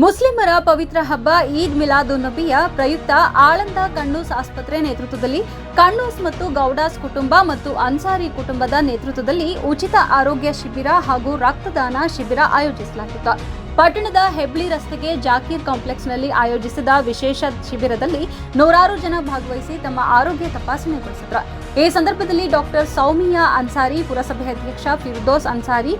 ಮುಸ್ಲಿಮರ ಪವಿತ್ರ ಹಬ್ಬ ಈದ್ ಮಿಲಾದು ನಬಿಯ ಪ್ರಯುಕ್ತ ಆಳಂದ ಕಣ್ಣೂಸ್ ಆಸ್ಪತ್ರೆ ನೇತೃತ್ವದಲ್ಲಿ ಕಣ್ಣೂಸ್ ಮತ್ತು ಗೌಡಾಸ್ ಕುಟುಂಬ ಮತ್ತು ಅನ್ಸಾರಿ ಕುಟುಂಬದ ನೇತೃತ್ವದಲ್ಲಿ ಉಚಿತ ಆರೋಗ್ಯ ಶಿಬಿರ ಹಾಗೂ ರಕ್ತದಾನ ಶಿಬಿರ ಆಯೋಜಿಸಲಾಗಿತ್ತು. ಪಟ್ಟಣದ ಹೆಬ್ಳಿ ರಸ್ತೆಗೆ ಜಾಕೀರ್ ಕಾಂಪ್ಲೆಕ್ಸ್ನಲ್ಲಿ ಆಯೋಜಿಸಿದ ವಿಶೇಷ ಶಿಬಿರದಲ್ಲಿ ನೂರಾರು ಜನ ಭಾಗವಹಿಸಿ ತಮ್ಮ ಆರೋಗ್ಯ ತಪಾಸಣೆಗೊಳಿಸಿದ್ರು. ಈ ಸಂದರ್ಭದಲ್ಲಿ ಡಾಕ್ಟರ್ ಸೌಮಿಯಾ ಅನ್ಸಾರಿ, ಪುರಸಭೆ ಅಧ್ಯಕ್ಷ ಫಿರ್ದೋಸ್ ಅನ್ಸಾರಿ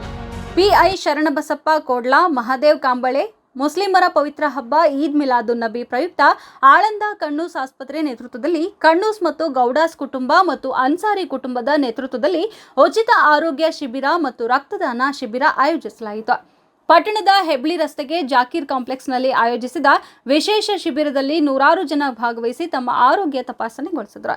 ಪಿಐ ಶರಣಬಸಪ್ಪ ಕೋಡ್ಲಾ, ಮಹಾದೇವ್ ಕಾಂಬಳೆ ಮುಸ್ಲಿಮರ ಪವಿತ್ರ ಹಬ್ಬ ಈದ್ ಮಿಲಾದು ನಬಿ ಪ್ರಯುಕ್ತ ಆಳಂದ ಕಣ್ಣೂಸ್ ಆಸ್ಪತ್ರೆ ನೇತೃತ್ವದಲ್ಲಿ ಕಣ್ಣೂಸ್ ಮತ್ತು ಗೌಡಾಸ್ ಕುಟುಂಬ ಮತ್ತು ಅನ್ಸಾರಿ ಕುಟುಂಬದ ನೇತೃತ್ವದಲ್ಲಿ ಉಚಿತ ಆರೋಗ್ಯ ಶಿಬಿರ ಮತ್ತು ರಕ್ತದಾನ ಶಿಬಿರ ಆಯೋಜಿಸಲಾಯಿತು. ಪಟ್ಟಣದ ಹೆಬ್ಳಿ ರಸ್ತೆಗೆ ಜಾಕೀರ್ ಕಾಂಪ್ಲೆಕ್ಸ್ನಲ್ಲಿ ಆಯೋಜಿಸಿದ ವಿಶೇಷ ಶಿಬಿರದಲ್ಲಿ ನೂರಾರು ಜನ ಭಾಗವಹಿಸಿ ತಮ್ಮ ಆರೋಗ್ಯ ತಪಾಸಣೆಗೊಳಿಸಿದ್ರು.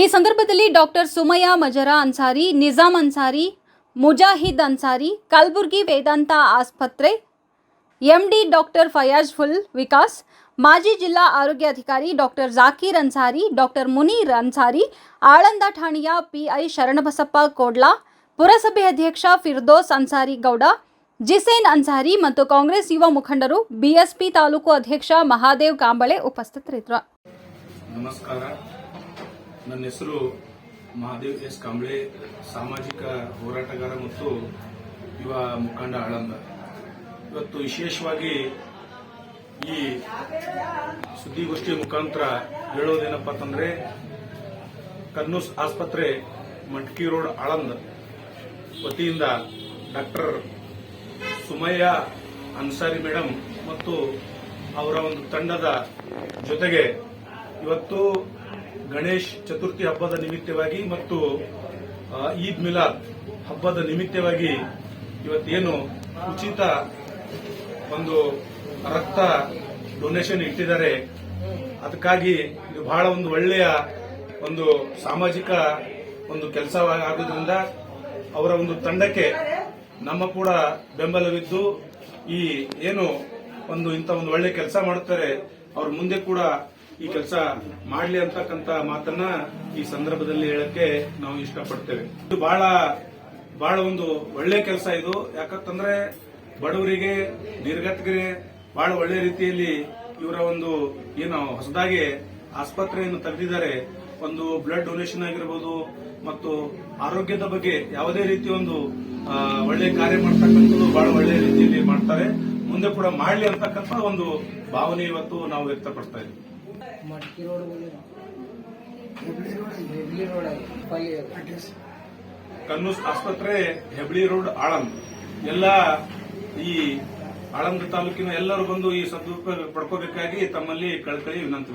ಈ ಸಂದರ್ಭದಲ್ಲಿ ಡಾಕ್ಟರ್ ಸುಮಯ ಮಜರಾ ಅನ್ಸಾರಿ ನಿಜಾಮ್ ಅನ್ಸಾರಿ, ಮುಜಾಹಿದ್ ಅನ್ಸಾರಿ, ಕಲಬುರ್ಗಿ ವೇದಾಂತ ಆಸ್ಪತ್ರೆ, ಎಂಡಿ ಡಾಕ್ಟರ್ ಫಯಾಜ್ ಫುಲ್ ವಿಕಾಸ್, ಮಾಜಿ ಜಿಲ್ಲಾ ಆರೋಗ್ಯ ಅಧಿಕಾರಿ ಡಾಕ್ಟರ್ ಜಾಕೀರ್ ಅನ್ಸಾರಿ, ಡಾಕ್ಟರ್ ಮುನೀರ್ ಅನ್ಸಾರಿ, ಆಳಂದ ಠಾಣೆಯ ಪಿಐ ಶರಣಬಸಪ್ಪ ಕೋಡ್ಲಾ, ಪುರಸಭೆ ಅಧ್ಯಕ್ಷ ಫಿರ್ದೋಸ್ ಅನ್ಸಾರಿ ಗೌಡ, ಜಿಸೇನ್ ಅನ್ಸಾರಿ ಮತ್ತು ಕಾಂಗ್ರೆಸ್ ಯುವ ಮುಖಂಡರು ಬಿಎಸ್ಪಿ ತಾಲೂಕು ಅಧ್ಯಕ್ಷ ಮಹಾದೇವ್ ಕಾಂಬಳೆ ಉಪಸ್ಥಿತರಿದ್ದರು. ನನ್ನ ಹೆಸರು ಮಹಾದೇವ್ ಎಸ್ ಕಾಂಬ್ಳೆ, ಸಾಮಾಜಿಕ ಹೋರಾಟಗಾರ ಮತ್ತು ಯುವ ಮುಖಂಡ ಆಳಂದ. ಇವತ್ತು ವಿಶೇಷವಾಗಿ ಈ ಸುದ್ದಿಗೋಷ್ಠಿಯ ಮುಖಾಂತರ ಹೇಳೋದೇನಪ್ಪ ಅಂತಂದ್ರೆ ಕನ್ನೂಸ್ ಆಸ್ಪತ್ರೆ, ಮಟ್ಕಿ ರೋಡ್, ಆಳಂದ. ವತಿಯಿಂದ ಡಾಕ್ಟರ್ ಸುಮಯ್ಯ ಅನ್ಸಾರಿ ಮೇಡಮ್ ಮತ್ತು ಅವರ ಒಂದು ತಂಡದ ಜೊತೆಗೆ ಇವತ್ತು ಗಣೇಶ್ ಚತುರ್ಥಿ ಹಬ್ಬದ ನಿಮಿತ್ತವಾಗಿ ಮತ್ತು ಈದ್ ಮಿಲಾದ್ ಹಬ್ಬದ ನಿಮಿತ್ತವಾಗಿ ಇವತ್ತೇನು ಉಚಿತ ಒಂದು ರಕ್ತ ಡೊನೇಷನ್ ಇಟ್ಟಿದ್ದಾರೆ. ಅದಕ್ಕಾಗಿ ಇದು ಬಹಳ ಒಂದು ಒಳ್ಳೆಯ ಒಂದು ಸಾಮಾಜಿಕ ಒಂದು ಕೆಲಸ ಆಗೋದ್ರಿಂದ ಅವರ ಒಂದು ತಂಡಕ್ಕೆ ನಮ್ಮ ಕೂಡ ಬೆಂಬಲವಿದ್ದು, ಈ ಏನು ಒಂದು ಇಂಥ ಒಂದು ಒಳ್ಳೆ ಕೆಲಸ ಮಾಡುತ್ತಾರೆ, ಅವ್ರ ಮುಂದೆ ಕೂಡ ಈ ಕೆಲಸ ಮಾಡಲಿ ಅಂತಕ್ಕಂತ ಮಾತನ್ನ ಈ ಸಂದರ್ಭದಲ್ಲಿ ಹೇಳಕ್ಕೆ ನಾವು ಇಷ್ಟಪಡ್ತೇವೆ. ಇದು ಬಹಳ ಬಹಳ ಒಂದು ಒಳ್ಳೆ ಕೆಲಸ ಇದು. ಯಾಕಂತಂದ್ರೆ ಬಡವರಿಗೆ ನಿರ್ಗತಿಗೆ ಬಹಳ ಒಳ್ಳೆ ರೀತಿಯಲ್ಲಿ ಇವರ ಒಂದು ಏನು ಹೊಸದಾಗಿ ಆಸ್ಪತ್ರೆಯನ್ನು ತೆಗೆದಿದ್ದಾರೆ. ಒಂದು ಬ್ಲಡ್ ಡೊನೇಷನ್ ಆಗಿರ್ಬೋದು ಮತ್ತು ಆರೋಗ್ಯದ ಬಗ್ಗೆ ಯಾವುದೇ ರೀತಿ ಒಂದು ಒಳ್ಳೆ ಕಾರ್ಯ ಮಾಡ್ತಕ್ಕಂಥದ್ದು ಬಹಳ ಒಳ್ಳೆ ರೀತಿಯಲ್ಲಿ ಮಾಡ್ತಾರೆ. ಮುಂದೆ ಕೂಡ ಮಾಡಲಿ ಅಂತಕ್ಕಂಥ ಒಂದು ಭಾವನೆ ಇವತ್ತು ನಾವು ವ್ಯಕ್ತಪಡ್ತಾ ಇದ್ದೀವಿ. Matki road Hebli road Hebli road address. ಕನ್ನೂಸ್ ಆಸ್ಪತ್ರೆ ಹೆಬ್ಳಿ ರೋಡ್ ಆಳಂ. ಎಲ್ಲ ಈ ಆಳಂದ ತಾಲೂಕಿನ ಎಲ್ಲರೂ ಬಂದು ಈ ಸದುಪಯೋಗ ಪಡ್ಕೋಬೇಕಾಗಿ ತಮ್ಮಲ್ಲಿ ಕಳಕಳಿ ವಿನಂತಿ